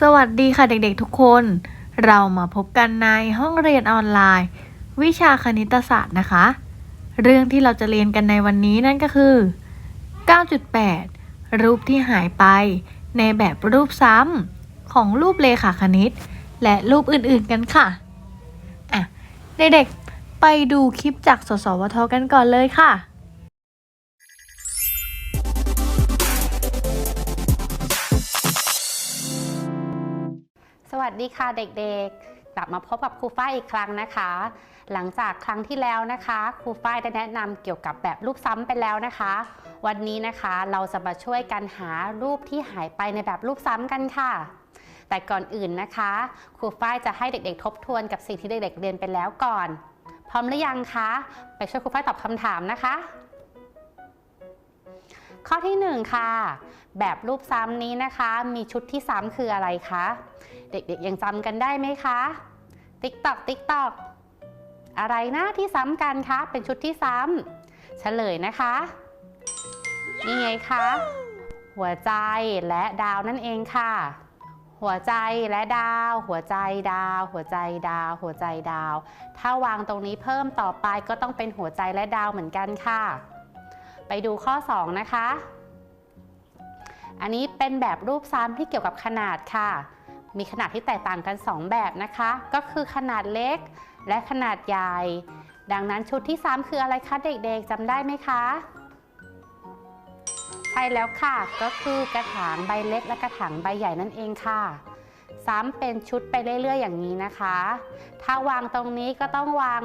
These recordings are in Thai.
สวัสดีค่ะเด็กๆทุกคน เรามาพบกันในห้องเรียนออนไลน์ วิชาคณิตศาสตร์นะคะ เรื่องที่เราจะเรียนกันในวันนี้นั่นก็คือ 9.8 รูปที่หายไป ในแบบรูปซ้ำของรูปเลขาคณิต และรูปอื่นๆกันค่ะอะเด็กๆไปดูคลิปจากสสวทกันก่อนเลยค่ะ วัสดีค่ะเด็กๆ กลับมาพบกับครูฝ้ายอีกครั้งนะคะ หลังจากครั้งที่แล้วนะคะครูฝ้ายได้แนะนำเกี่ยวกับแบบรูปซ้ำไปแล้วนะคะ วันนี้นะคะเราจะมาช่วยกันหารูปที่หายไปในแบบรูปซ้ำกันค่ะ แต่ก่อนอื่นนะคะครูฝ้ายจะให้เด็กๆ ทบทวนกับสิ่งที่เด็กๆเรียนไปแล้วก่อน พร้อมหรือยังคะ ไปช่วยครูฝ้ายตอบคำถามนะคะข้อที่หนึ่งค่ะ แบบรูปซ้ำนี้นะคะ มีชุดที่ซ้ำคืออะไรคะ เด็กๆยังจำกันได้ไหมคะ ติ๊กตอกติ๊กตอกอะไรนะที่ซ้ำกันคะ เป็นชุดที่ซ้ำเฉลยนะคะ นี่ไงคะ หัวใจและดาวนั่นเองค่ะ หัวใจและดาว หัวใจดาว หัวใจดาว หัวใจดาว ถ้าวางตรงนี้เพิ่มต่อไปก็ต้องเป็นหัวใจและดาวเหมือนกันค่ะ ไปดูข้อ 2 นะคะ อันนี้เป็นแบบรูปซ้ำที่เกี่ยวกับขนาดค่ะ มีขนาดที่แตกต่างกัน 2 แบบนะคะ ก็คือขนาดเล็กและขนาดใหญ่ ดังนั้นชุดที่ 3 คืออะไรคะเด็กๆจำได้ไหมคะ ใช่แล้วค่ะ ก็คือกระถางใบเล็กและกระถางใบใหญ่นั่นเองค่ะ ซ้ำเป็นชุดไปเรื่อยๆ อย่างนี้นะคะ ถ้าวางตรงนี้ก็ต้องวาง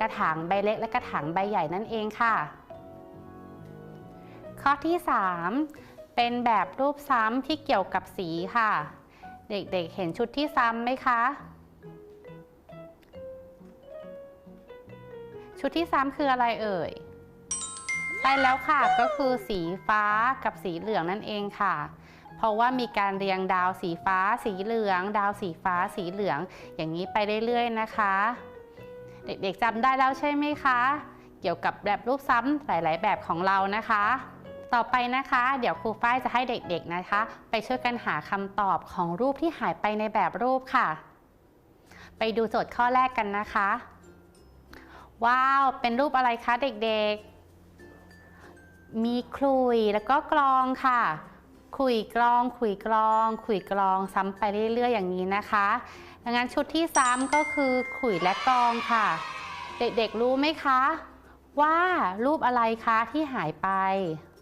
กระถางใบเล็กและกระถางใบใหญ่นั่นเองค่ะ ข้อที่ 3 เป็นแบบรูปซ้ำที่เกี่ยวกับสีค่ะ เด็กๆเเห็นชุดที่ซ้ำไหมคะ ชุดที่ซ้ำคืออะไรเอ่ยใช่แล้วค่ะก็คือสีฟ้ากับสีเหลืองนั่นเองค่ะ เพราะว่ามีการเรียงดาวสีฟ้า สีเหลือง ดาวสีฟ้า สีเหลือง อย่างนี้ไปเรื่อยๆนะคะ เด็กๆจำได้แล้วใช่ไหมคะ เกี่ยวกับแบบรูปซ้ำหลาย ๆ แบบของเรานะคะ ต่อไปนะคะ เดี๋ยวครูฝ้ายจะให้เด็กๆนะคะ ไปช่วยกันหาคำตอบของรูปที่หายไปในแบบรูปค่ะ ไปดูโจทย์ข้อแรกกันนะคะ ว้าว เป็นรูปอะไรคะเด็กๆ มีคลุยแล้วก็กลองค่ะขลุยกลองขลุยกลองขลุยกลองซ้ำไปเรื่อยๆ อย่างนี้นะคะดังนั้นชุดที่ซ้ำก็คือขุยและกลองค่ะ เด็กๆรู้ไหมคะ ว่ารูปอะไรคะที่หายไป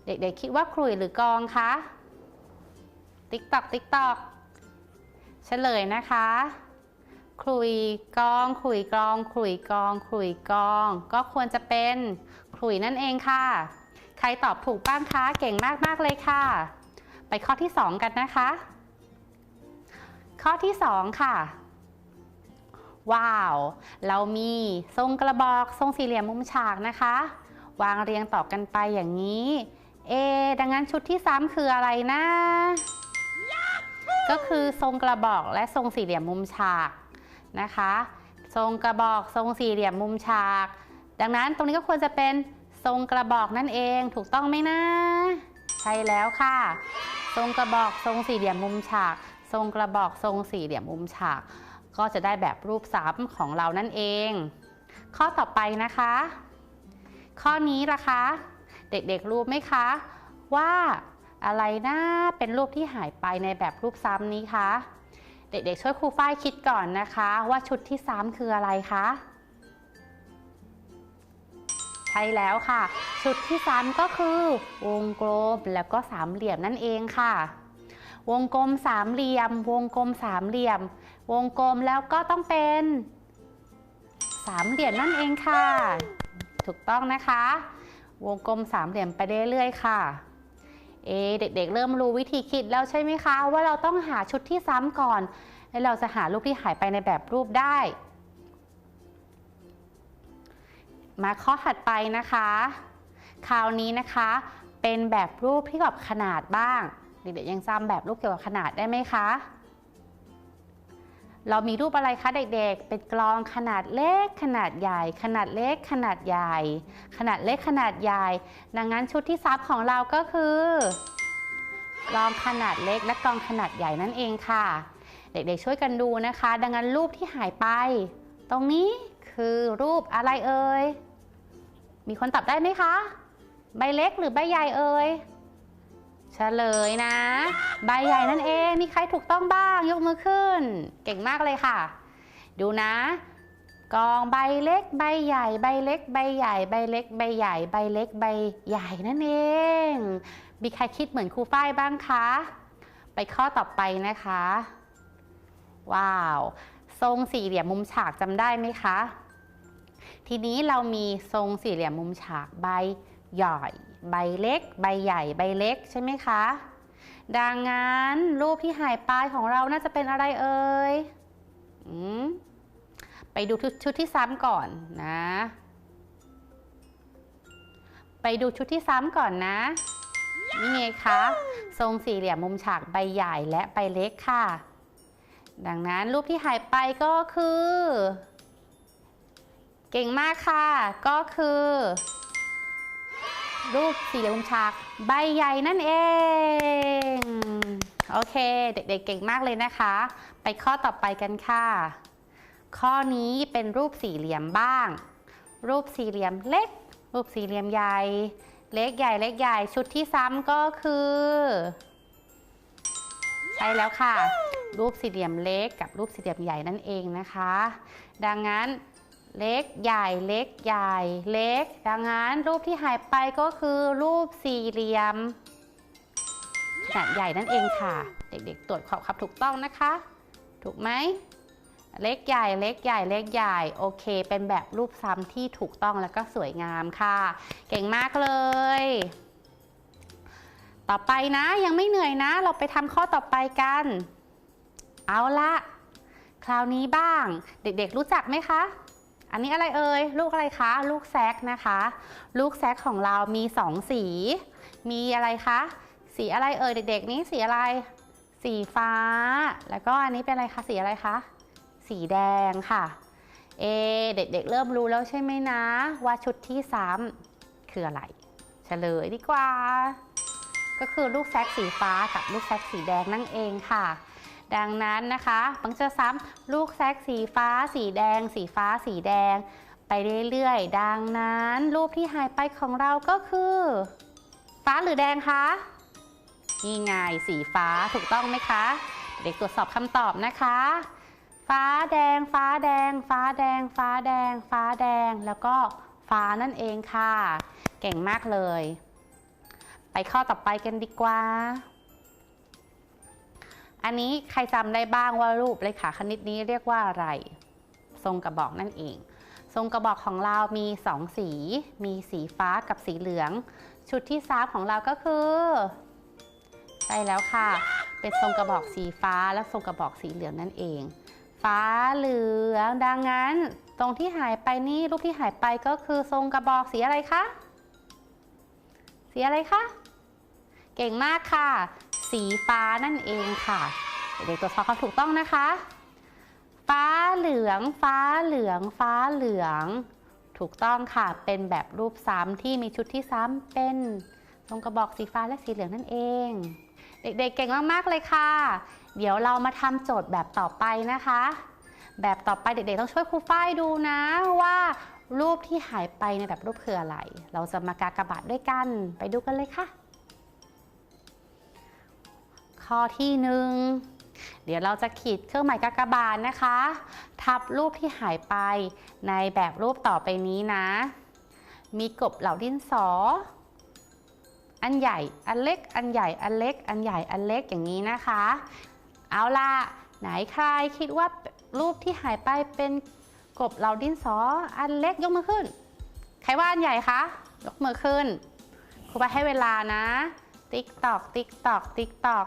เด็กๆคิดว่าขลุยหรือกองคะ ติ๊กตอกติ๊กตอกเฉลยนะคะขลุยกองขลุยกองขลุยกองขลุยกอง ก็ควรจะเป็นขลุยนั่นเองค่ะ ใครตอบถูกบ้างคะเก่งมากๆเลยค่ะ ไปข้อที่ 2 กันนะคะ ข้อที่ 2 ค่ะว้าว เรามีทรงกระบอก ทรงสี่เหลี่ยมมุมฉากนะคะ วางเรียงต่อกันไปอย่างนี้ เอ ดังนั้นชุดที่ซ้ำคืออะไรนะ ก็คือทรงกระบอกและทรงสี่เหลี่ยมมุมฉากนะคะ ทรงกระบอกทรงสี่เหลี่ยมมุมฉาก ดังนั้นตรงนี้ก็ควรจะเป็นทรงกระบอกนั่นเองถูกต้องไหมนะ ใช่แล้วค่ะ ทรงกระบอกทรงสี่เหลี่ยมมุมฉาก ทรงกระบอกทรงสี่เหลี่ยมมุมฉาก ก็จะได้แบบรูปซ้ำของเรานั่นเอง ข้อต่อไปนะคะ ข้อนี้ล่ะคะ เด็กๆรู้ไหมคะ ว่าอะไรนะเป็นรูปที่หายไปในแบบรูปซ้ำนี้คะเด็กๆช่วยครูฝ้ายคิดก่อนนะคะ ว่าชุดที่ซ้ำคืออะไรคะใช่แล้วค่ะ ชุดที่ซ้ำก็คือ วงกลมแล้วก็สามเหลี่ยมนั่นเองค่ะ วงกลมสามเหลี่ยม วงกลมสามเหลี่ยม วงกลมแล้วก็ต้องเป็นสามเหลี่ยมนั่นเองค่ะ ถูกต้องนะคะ วงกลมสามเหลี่ยมไปเรื่อยๆค่ะ เอเด็กๆเริ่มรู้วิธีคิดแล้วใช่ไหมคะ ว่าเราต้องหาชุดที่ซ้ำก่อน แล้วเราจะหารูปที่หายไปในแบบรูปได้ มาข้อถัดไปนะคะ คราวนี้นะคะ เป็นแบบรูปที่เกี่ยวกับขนาดบ้าง เด็กๆยังจำแบบรูปเกี่ยวกับขนาดได้ไหมคะ เรามีรูปอะไรคะเด็กๆ เป็นกลองขนาดเล็กขนาดใหญ่ ขนาดเล็กขนาดใหญ่ ขนาดเล็กขนาดใหญ่ ดังนั้นชุดที่ซับของเราก็คือกลองขนาดเล็กและกลองขนาดใหญ่นั่นเองค่ะ เด็กๆช่วยกันดูนะคะ ดังนั้นรูปที่หายไป ตรงนี้คือรูปอะไรเอ่ย มีคนตอบได้ไหมคะ ใบเล็กหรือใบใหญ่เอ่ย เฉลยนะ ใบใหญ่นั่นเอง มีใครถูกต้องบ้าง ยกมือขึ้น เก่งมากเลยค่ะ ดูนะ กองใบเล็ก ใบใหญ่ ใบเล็ก ใบใหญ่ ใบเล็ก ใบใหญ่ ใบเล็ก ใบใหญ่นั่นเอง มีใครคิดเหมือนครูฝ้ายบ้างคะ ไปข้อต่อไปนะคะ ว้าว ทรงสี่เหลี่ยมมุมฉากจำได้ไหมคะ ทีนี้เรามีทรงสี่เหลี่ยมมุมฉากใบใหญ่ ใบเล็ก ใบใหญ่ ใบเล็กใช่ไหมคะ ดังนั้นรูปที่หายไปของเราน่าจะเป็นอะไรเอ่ยอืมไปดูชุดที่ซ้ำก่อนนะ ไปดูชุดที่ซ้ำก่อนนะนี่ไงคะ ทรงสี่เหลี่ยมมุมฉากใบใหญ่และใบเล็กค่ะ ดังนั้นรูปที่หายไปก็คือ เก่งมากค่ะ ก็คือ รูปสี่เหลี่ยมมุมฉากใบใหญ่นั่นเอง โอเค เด็กๆเก่งมากเลยนะคะ ไปข้อต่อไปกันค่ะ ข้อนี้เป็นรูปสี่เหลี่ยมบ้าง รูปสี่เหลี่ยมเล็ก รูปสี่เหลี่ยมใหญ่ เล็กใหญ่เล็กใหญ่ ชุดที่ซ้ำก็คือ ใช่แล้วค่ะ รูปสี่เหลี่ยมเล็กกับรูปสี่เหลี่ยมใหญ่นั่นเองนะคะ ดังนั้น เล็กใหญ่เล็กใหญ่เล็ก ดังนั้นรูปที่หายไปก็คือรูปสี่เหลี่ยมขนาดใหญ่นั่นเองค่ะ เด็กๆ ตรวจสอบครับถูกต้องนะคะ ถูกไหมเล็กใหญ่เล็กใหญ่เล็กใหญ่โอเค เป็นแบบรูปซ้ำที่ถูกต้องแล้วก็สวยงามค่ะ เก่งมากเลย ต่อไปนะยังไม่เหนื่อยนะ เราไปทำข้อต่อไปกัน เอาละคราวนี้บ้าง เด็กๆรู้จักไหมคะ อันนี้อะไรเอ่ยลูกอะไรคะ ลูกแซกนะคะ ลูกแซกของเรามีสองสี มีอะไรคะ สีอะไรเอ่ยเด็ก ๆ นี้สีอะไร สีฟ้า แล้วก็อันนี้เป็นอะไรคะสีอะไรคะสีแดงค่ะ เอ เด็ก ๆ เริ่มรู้แล้วใช่ไหมนะ ว่าชุดที่ซ้ำคืออะไรเฉลยดีกว่า ก็คือลูกแซกสีฟ้ากับลูกแซกสีแดงนั่นเองค่ะ ดังนั้นนะคะบังจะซ้ำลูกแซกสีฟ้า สีแดง สีฟ้า สีแดง ไปเรื่อยๆ ดังนั้นรูปที่หายไปของเราก็คือ ฟ้าหรือแดงคะนี่ไงสีฟ้าถูกต้องไหมคะ เด็กตรวจสอบคำตอบนะคะ ฟ้าแดง ฟ้าแดง ฟ้าแดง ฟ้าแดง ฟ้าแดง แล้วก็ฟ้านั่นเองค่ะ เก่งมากเลย ไปข้อต่อไปกันดีกว่า อันนี้ใครจำได้บ้างว่ารูปเลขาคณิตนี้เรียกว่าอะไร ทรงกระบอกนั่นเอง ทรงกระบอกของเรามีสองสี มีสีฟ้ากับสีเหลือง ชุดที่ซ้ำของเราก็คือใช่แล้วค่ะ เป็นทรงกระบอกสีฟ้าและทรงกระบอกสีเหลืองนั่นเอง ฟ้าเหลืองดังนั้น ตรงที่หายไปนี่รูปที่หายไปก็คือทรงกระบอกสีอะไรคะสีอะไรคะเก่งมากค่ะ สีฟ้านั่นเองค่ะ เด็กๆตรวจสอบความถูกต้องนะคะ ฟ้าเหลือง ฟ้าเหลือง ฟ้าเหลือง ถูกต้องค่ะ เป็นแบบรูปซ้ำที่มีชุดที่ซ้ำเป็นทรงกระบอกสีฟ้าและสีเหลืองนั่นเอง เด็กๆ เก่งมากๆเลยค่ะ เดี๋ยวเรามาทำโจทย์แบบต่อไปนะคะ แบบต่อไปเด็กๆ ต้องช่วยครูฝ้ายดูนะว่ารูปที่หายไปในแบบรูปคืออะไร เราจะมากากบาทด้วยกัน ไปดูกันเลยค่ะ ข้อที่หนึ่งเดี๋ยวเราจะขีดเครื่องหมายกากบาทนะคะ ทับรูปที่หายไปในแบบรูปต่อไปนี้นะ มีกบเหล่าดินสอ อันใหญ่ อันเล็ก อันใหญ่ อันเล็ก อันใหญ่ อันเล็กอย่างนี้นะคะ เอาล่ะ ไหนใครคิดว่ารูปที่หายไปเป็นกบเหล่าดินสอ อันเล็กยกมือขึ้น ใครว่าอันใหญ่คะ ยกมือขึ้น ครูไปให้เวลานะ ติ๊กตอก ติ๊กตอก ติ๊กตอก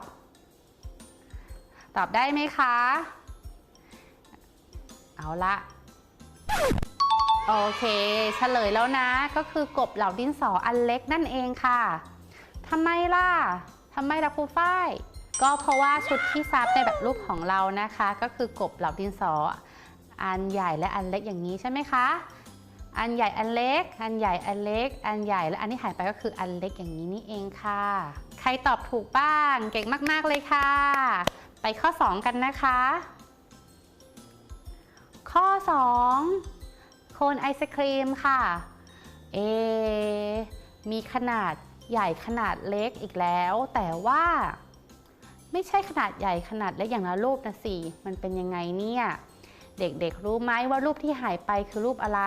ตอบได้ไหมคะ เอาละโอเคเฉลยแล้วนะ ก็คือกบเหล่าดินสออันเล็กนั่นเองค่ะทำไมล่ะทำไมล่ะครูฝ้ายก็เพราะว่าชุดที่ซับในแบบรูปของเรานะคะ ก็คือกบเหล่าดินสอ อันใหญ่และอันเล็กอย่างนี้ใช่ไหมคะ อันใหญ่อันเล็ก อันใหญ่อันเล็ก อันใหญ่และอันที่หายไปก็คืออันเล็กอย่างนี้นี่เองค่ะ ใครตอบถูกบ้าง เก่งมากๆเลยค่ะ ข้อ 2 กันนะคะ ข้อ 2 โคนไอศครีมค่ะเอมีขนาดใหญ่ขนาดเล็กอีกแล้ว แต่ว่า ไม่ใช่ขนาดใหญ่ขนาดเล็กอย่างละรูปนะสิมันเป็นยังไงเนี่ย เด็กๆรู้ไหมว่ารูปที่หายไปคือรูปอะไร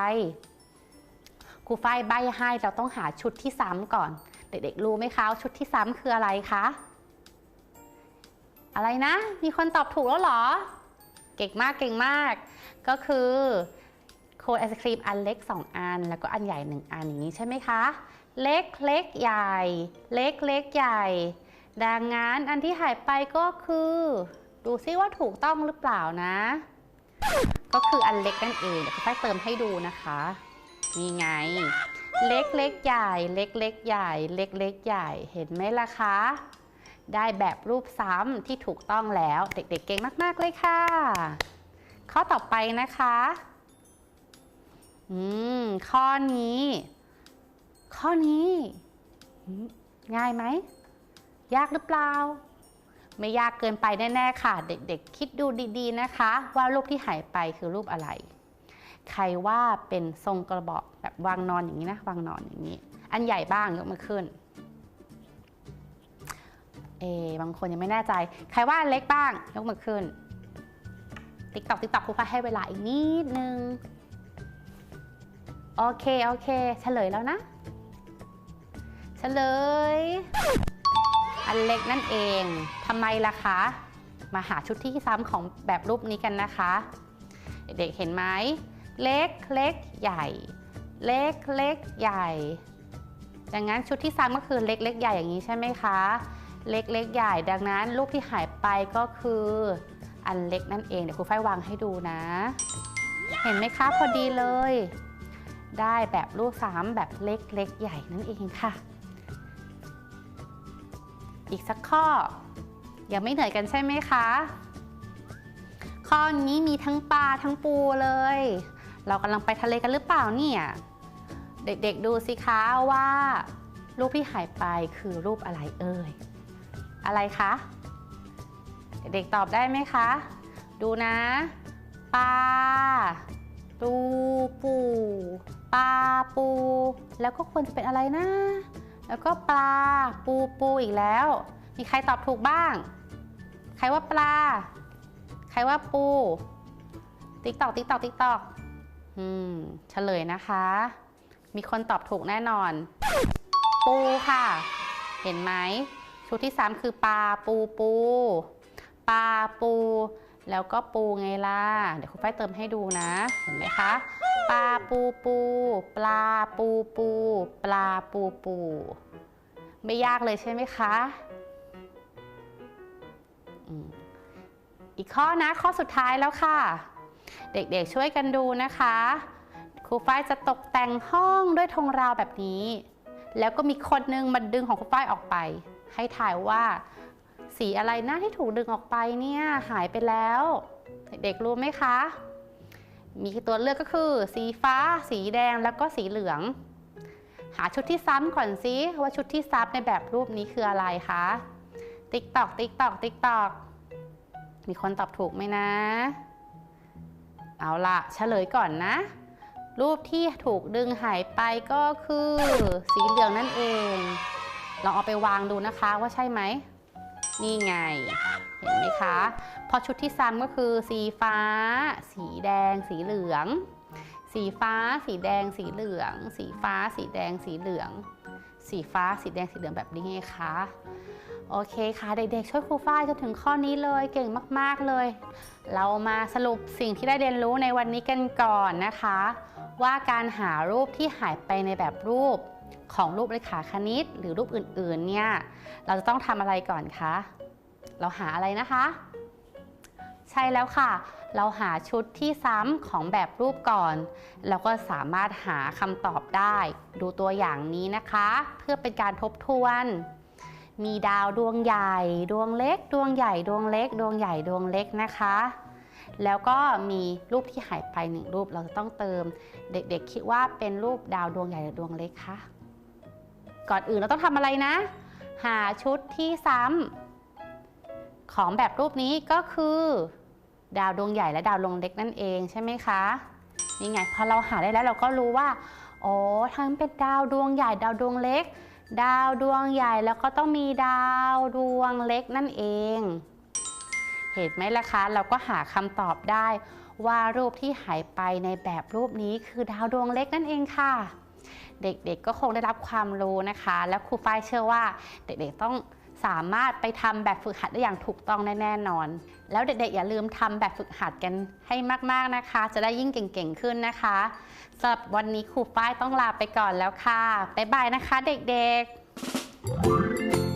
ครูฝ้ายใบให้เราต้องหาชุดที่ซ้ำก่อน เด็กๆรู้ไหมคะชุดที่ซ้ำคืออะไรคะ อะไรนะ มีคนตอบถูกแล้วเหรอ เก่งมากเก่งมาก ก็คือโคนไอศครีมอันเล็ก 2 อัน แล้วก็อันใหญ่ 1 อันอย่างนี้ใช่ไหมคะ เล็กเล็กใหญ่ เล็กเล็กใหญ่ ดังนั้นอันที่หายไปก็คือ ดูซิว่าถูกต้องหรือเปล่านะ ก็คืออันเล็กนั่นเองเดี๋ยวค่อยเติมให้ดูนะคะนี่ไง เล็กเล็กใหญ่ เล็กเล็กใหญ่ เล็กเล็กใหญ่เห็นไหมล่ะคะ ได้แบบรูปซ้ำที่ถูกต้องแล้ว เด็กๆเก่งมาก ๆ เลยค่ะ ข้อต่อไปนะคะอืมข้อนี้ ข้อนี้ ง่ายไหม ยากหรือเปล่า ไม่ยากเกินไปแน่ๆค่ะ เด็กๆ คิดดูดีๆนะคะ ว่ารูปที่หายไปคือรูปอะไร ใครว่าเป็นทรงกระบอกแบบวางนอนอย่างนี้นะวางนอนอย่างนี้ อันใหญ่บ้างยกมือขึ้น เอบางคนยังไม่แน่ใจ ใครว่าเล็กบ้าง ยกมือขึ้น ติ๊กตอกติ๊กตอกครูฟ้าให้เวลาอีกนิดนึง โอเค โอเค เฉลยแล้วนะ เฉลย อันเล็กนั่นเอง ทำไมล่ะคะ มาหาชุดที่ซ้ำของแบบรูปนี้กันนะคะ เด็กๆเห็นไหม เล็ก เล็ก ใหญ่ เล็ก เล็ก ใหญ่ ดังนั้นชุดที่ซ้ำก็คือเล็ก เล็ก ใหญ่อย่างนี้ใช่ไหมคะ เล็กเล็กใหญ่ดังนั้นรูปที่หายไปก็คืออันเล็กนั่นเองเดี๋ยวครูฝ้ายวางให้ดูนะ เห็นไหมคะพอดีเลย ได้แบบรูปซ้ำแบบเล็กเล็กใหญ่นั่นเองค่ะ อีกสักข้อ ยังไม่เหนื่อยกันใช่ไหมคะ ข้อนี้มีทั้งปลาทั้งปูเลย เรากำลังไปทะเลกันหรือเปล่าเนี่ยเด็กๆดูสิคะว่ารูปที่หายไปคือรูปอะไรเอ่ย อะไรคะ เด็กตอบได้ไหมคะ ดูนะปลาปูปูปลาปู แล้วก็ควรจะเป็นอะไรนะ แล้วก็ปลาปูปูอีกแล้ว มีใครตอบถูกบ้าง ใครว่าปลา ใครว่าปู ติ๊กตอกติ๊กตอกติ๊กตอกอืมเฉลยนะคะ มีคนตอบถูกแน่นอน ปูค่ะ เห็นไหม ชุดที่ 3 คือปลาปูปูปลาปู แล้วก็ปูไงล่ะ เดี๋ยวคุณฝ้ายเติมให้ดูนะ เห็นไหมคะปลาปูปู ปลาปูปู ปลาปูปู ไม่ยากเลยใช่ไหมคะอีกข้อนะข้อสุดท้ายแล้วค่ะ เด็กๆช่วยกันดูนะคะครูฝ้ายจะตกแต่งห้องด้วยธงราวแบบนี้ แล้วก็มีคนนึงมาดึงของครูฝ้ายออกไป ให้ถ่ายว่า สีอะไรนะที่ถูกดึงออกไปเนี่ยหายไปแล้ว เด็กๆรู้ไหมคะ มีตัวเลือกก็คือ สีฟ้า สีแดงแล้วก็สีเหลือง หาชุดที่ซ้ำก่อนซิว่าชุดที่ซ้ำในแบบรูปนี้คืออะไรคะติ๊กตอกติ๊กตอกติ๊กตอกมีคนตอบถูกไหมนะ เอาละเฉลยก่อนนะ รูปที่ถูกดึงหายไปก็คือสีเหลืองนั่นเอง ลองเอาไปวางดูนะคะว่าใช่ไหม นี่ไง เห็นไหมคะ พอชุดที่ซ้ำก็คือสีฟ้า สีแดง สีเหลือง สีฟ้า สีแดง สีเหลือง สีฟ้า สีแดง สีเหลือง สีฟ้า สีแดง สีเหลืองแบบนี้ไงคะ โอเคค่ะ เด็กๆ ช่วยครูฝ้ายจนถึงข้อนี้เลย เก่งมากๆเลย เรามาสรุปสิ่งที่ได้เรียนรู้ในวันนี้กันก่อนนะคะ ว่าการหารูปที่หายไปในแบบรูป ของรูปเลขาคณิต หรือรูปอื่นๆเนี่ยเราจะต้องทำอะไรก่อนคะ เราหาอะไรนะคะ ใช่แล้วค่ะ เราหาชุดที่ซ้ำของแบบรูปก่อนแล้วก็สามารถหาคำตอบได้ ดูตัวอย่างนี้นะคะ เพื่อเป็นการทบทวน มีดาวดวงใหญ่ ดวงเล็ก ดวงใหญ่ ดวงเล็ก ดวงใหญ่ ดวงเล็กนะคะแล้วก็มีรูปที่หายไปหนึ่งรูปเราจะต้องเติม เด็กๆคิดว่าเป็นรูปดาวดวงใหญ่หรือดวงเล็กคะ ก่อนอื่นเราต้องทำอะไรนะ หาชุดที่ซ้ำของแบบรูปนี้ก็คือ ดาวดวงใหญ่และดาวดวงเล็กนั่นเองใช่ไหมคะนี่ไงพอเราหาได้แล้วเราก็รู้ว่าอ๋อทั้งเป็นดาวดวงใหญ่ดาวดวงเล็ก ดาวดวงใหญ่แล้วก็ต้องมีดาวดวงเล็กนั่นเอง เห็นไหมล่ะคะ เราก็หาคำตอบได้ว่ารูปที่หายไปในแบบรูปนี้คือดาวดวงเล็กนั่นเองค่ะ เด็กๆก็คงได้รับความรู้นะคะ และครูฝ้ายเชื่อว่าเด็กๆต้องสามารถไปทำแบบฝึกหัดได้อย่างถูกต้องแน่นอน แล้วเด็กๆอย่าลืมทำแบบฝึกหัดกันให้มากๆนะคะ จะได้ยิ่งเก่งๆขึ้นนะคะสำหรับวันนี้ครูฝ้ายต้องลาไปก่อนแล้วค่ะบ๊ายบายนะคะ เด็กๆ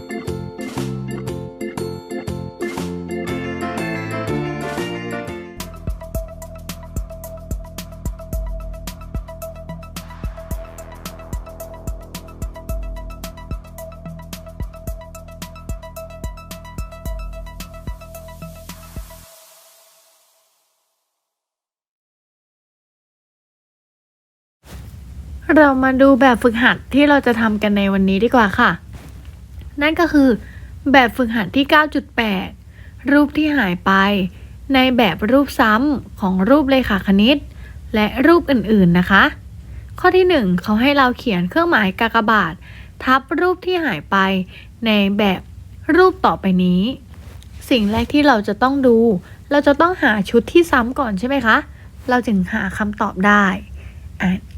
เรามาดูแบบฝึกหัดที่เราจะทำกันในวันนี้ดีกว่าค่ะ นั่นก็คือ แบบฝึกหัดที่ 9.8 รูปที่หายไป ในแบบรูปซ้ำของรูปเลขาคณิต และรูปอื่นๆนะคะ ข้อที่ 1เขาให้เราเขียนเครื่องหมายกากบาท ทับรูปที่หายไป ในแบบรูปต่อไปนี้ สิ่งแรกที่เราจะต้องดู เราจะต้องหาชุดที่ซ้ำก่อนใช่ไหมคะ เราจึงหาคำตอบได้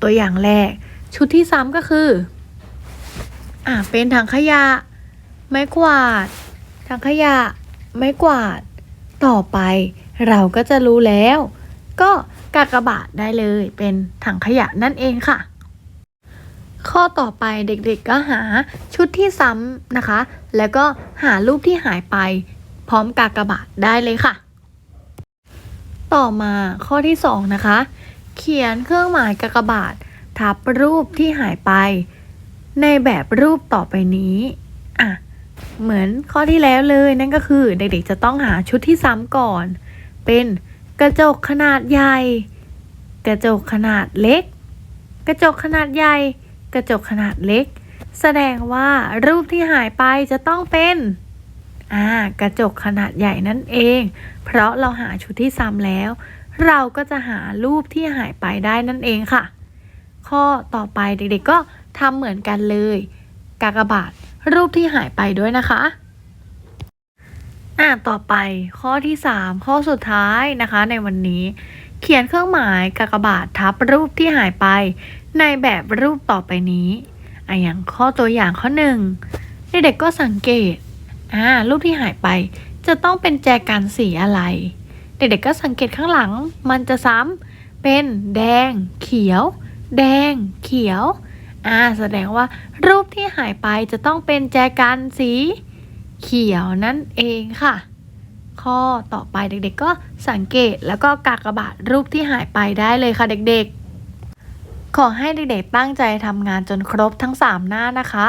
ตัวอย่างแรก ชุดที่ซ้ำก็คือ อะเป็นถังขยะ ไม้กวาด ถังขยะ ไม้กวาด ต่อไปเราก็จะรู้แล้ว ก็กากบาทได้เลยเป็นถังขยะนั่นเองค่ะ ข้อต่อไปเด็กๆก็หาชุดที่ซ้ำนะคะ แล้วก็หารูปที่หายไป พร้อมกากบาทได้เลยค่ะ ต่อมาข้อที่สองนะคะ เขียนเครื่องหมายกากบาท ทับรูปที่หายไป ในแบบรูปต่อไปนี้อะเหมือนข้อที่แล้วเลยนั่นก็คือเด็กๆจะต้องหาชุดที่ซ้ำก่อน เป็นกระจกขนาดใหญ่ กระจกขนาดเล็ก กระจกขนาดใหญ่ กระจกขนาดเล็ก แสดงว่ารูปที่หายไปจะต้องเป็นอ่ากระจกขนาดใหญ่นั่นเอง เพราะเราหาชุดที่ซ้ำแล้ว เราก็จะหารูปที่หายไปได้นั่นเองค่ะ ข้อต่อไปเด็กๆก็ทำเหมือนกันเลย กากบาทรูปที่หายไปด้วยนะคะอ่าต่อไปข้อที่ 3 ข้อสุดท้ายนะคะ ในวันนี้ เขียนเครื่องหมายกากบาททับรูปที่หายไป ในแบบรูปต่อไปนี้อะอย่างข้อตัวอย่างข้อหนึ่งเด็กๆก็สังเกตอ่ารูปที่หายไป จะต้องเป็นแจกันสีอะไร เด็กๆก็สังเกตข้างหลัง มันจะซ้ำเป็นแดง เขียว แดง เขียวอ่าแสดงว่ารูปที่หายไปจะต้องเป็นแจกันสีเขียวนั่นเองค่ะ ข้อต่อไปเด็กๆ ก็สังเกตแล้วก็กากบาทรูปที่หายไปได้เลยค่ะเด็กๆ ขอให้เด็กๆตั้งใจทำงานจนครบทั้ง 3 หน้านะคะ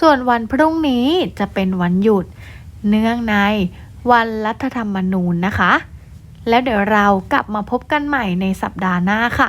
ส่วนวันพรุ่งนี้จะเป็นวันหยุด เนื่องในวันรัฐธรรมนูญนะคะ แล้วเดี๋ยวเรากลับมาพบกันใหม่ในสัปดาห์หน้าค่ะ